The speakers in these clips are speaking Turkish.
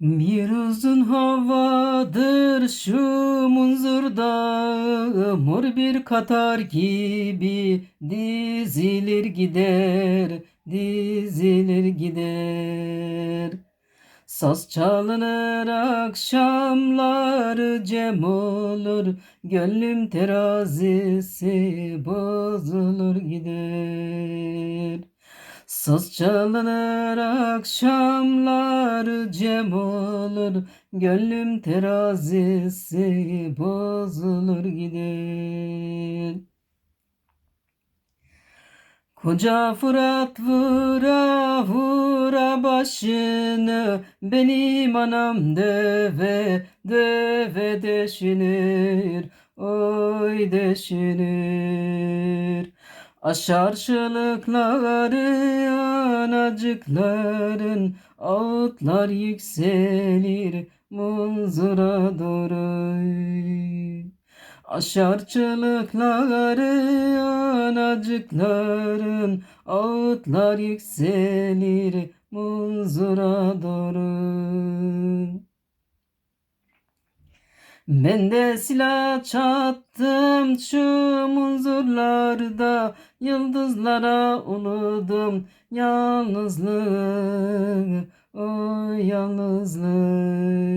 Bir uzun havadır şu munzur dağı Mor bir katar gibi dizilir gider Dizilir gider. Saz çalınır akşamlar cem olur Gönlüm terazisi bozulur gider Saz çalınır akşamlar cem olur. Gönlüm terazisi bozulur gider. Koca Fırat vura vura başını Benim anam deve deve deşinir. Oy deşinir Aşar şılıkları anacıkların Ağıtlar yükselir munzura doğru Aşar çığlıkları anacıkların Ağıtlar yükselir munzura doğru ben de silah çattım şu munzurlarda Yıldızlara unudum yalnızlığı O yalnızlığı.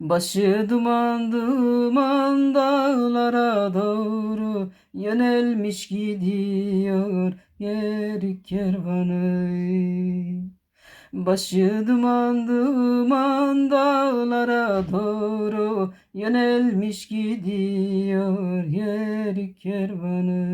Başı duman duman dağlara doğru Yönelmiş gidiyor yer kervanı. Başı duman duman dağlara doğru Yönelmiş gidiyor yer kervanı